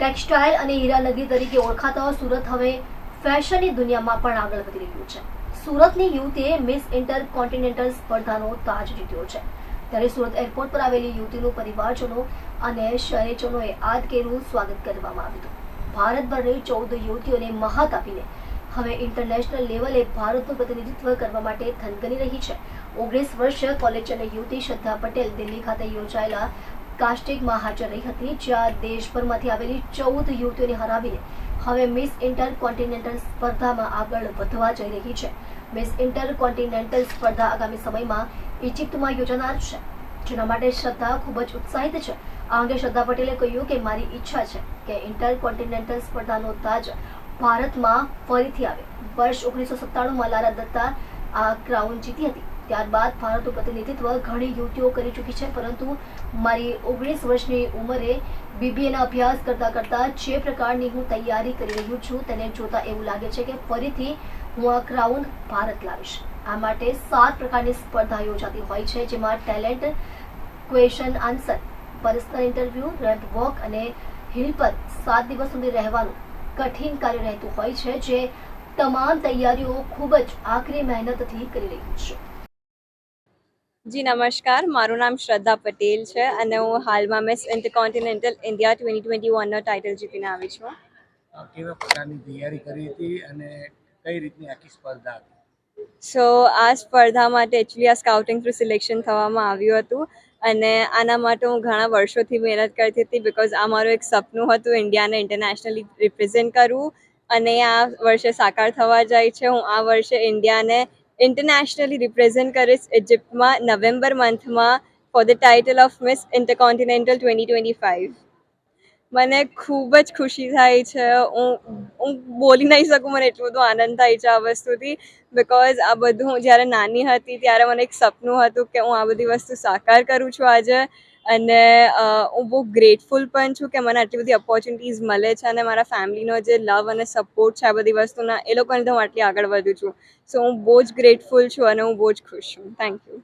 Textile અને હીરાનગરી તરીકે ઓળખાતા સુરત હવે ફેશનની દુનિયામાં પણ આગળ વધી રહ્યું છે. સુરતની યુવતીએ મિસ ઇન્ટર કોન્ટિનેન્ટલ સ્પર્ધાનો તાજ જીત્યો છે. ત્યારે સુરત એરપોર્ટ પર આવેલી યુવતીનું પરિવારજનો અને શહેરીજનોએ આદકેરું સ્વાગત કરવામાં આવ્યું હતું. ભારતભરની ચૌદ યુવતીઓને મહાત આપીને હવે ઇન્ટરનેશનલ લેવલે ભારતનું પ્રતિનિધિત્વ કરવા માટે થનગની રહી છે. ઓગણીસ વર્ષીય કોલેજ અને યુવતી શ્રદ્ધા પટેલ દિલ્હી ખાતે યોજાયેલા કાસ્ટિંગમાં હાજર રહી હતી, જ્યાં દેશભરમાંથી આવેલી ચૌદ યુવતીઓને હરાવીને હવે મિસ ઇન્ટર કોન્ટિનેન્ટલ સ્પર્ધામાં આગળ વધવા જઈ રહી છે. મિસ ઇન્ટર કોન્ટિનેન્ટલ સ્પર્ધા આગામી સમયમાં ઇજિપ્તમાં યોજાનાર છે, જેના માટે શ્રદ્ધા ખૂબ જ ઉત્સાહિત છે. આ અંગે શ્રદ્ધા પટેલે કહ્યું કે મારી ઈચ્છા છે કે ઇન્ટર કોન્ટિનેન્ટલ સ્પર્ધાનો તાજ ભારતમાં ફરીથી આવે. વર્ષ ઓગણીસો સત્તાણુંમાં લારા દત્તા આ ક્રાઉન જીતી હતી. ત્યારબાદ ભારતનું પ્રતિનિધિત્વ ઘણી યુવતીઓ કરી ચૂકી છે, પરંતુ મારી ઓગણીસ વર્ષની ઉંમરે બીબીએના અભ્યાસ કરતા કરતા જે પ્રકારની હું તૈયારી કરી રહ્યું છું તેને જોતા એવું લાગે છે કે ફરીથી હું આ ક્રાઉન ભારત લાવીશ. આ માટે સાત પ્રકારની સ્પર્ધા યોજાતી હોય છે, જેમાં talent question answer personal interview ramp walk અને હિલ પર સાત દિવસ સુધી રહેવાનું કઠિન કાર્ય રહેતું હોય છે, જે તમામ તૈયારીઓ ખૂબ જ આકરી મહેનતથી કરી રહ્યું છે. જી નમસ્કાર. મારું નામ શ્રદ્ધા પટેલ છે અને હું હાલમાં miss intercontinental India twenty twenty વનનો title જીતીને આવી છું. કેવા પ્રકારની તૈયારી કરી હતી અને કઈ રીતની આખી સ્પર્ધા હતી? સો આ સ્પર્ધા માટે એકચ્યુઅલી આ સ્કાઉટિંગ થ્રુ સિલેક્શન થવામાં આવ્યું હતું અને આના માટે હું ઘણા વર્ષોથી મહેનત કરતી હતી બિકોઝ આ મારું એક સપનું હતું ઇન્ડિયાને ઇન્ટરનેશનલી રિપ્રેઝેન્ટ કરવું અને આ વર્ષે સાકાર થવા જાય છે. હું આ વર્ષે ઇન્ડિયાને ઇન્ટરનેશનલી રિપ્રેઝેન્ટ કરીશ ઇજિપ્તમાં November month for the title of miss intercontinental twenty twenty five મને ખૂબ જ ખુશી થાય છે. હું હું બોલી નહીં શકું, મને એટલું બધું આનંદ થાય છે આ વસ્તુથી. બિકોઝ આ બધું હું જ્યારે નાની હતી ત્યારે મને એક સપનું હતું કે હું આ બધી વસ્તુ સાકાર કરું છું આજે. અને હું બહુ ગ્રેટફુલ પણ છું કે મને આટલી બધી ઓપોર્ચ્યુનિટીઝ મળે છે અને મારા ફેમિલીનો જે લવ અને સપોર્ટ છે આ બધી વસ્તુના, એ લોકોને તો હું આટલી આગળ વધું છું. સો હું બહુ જ ગ્રેટફુલ છું અને હું બહુ જ ખુશ છું. Thank you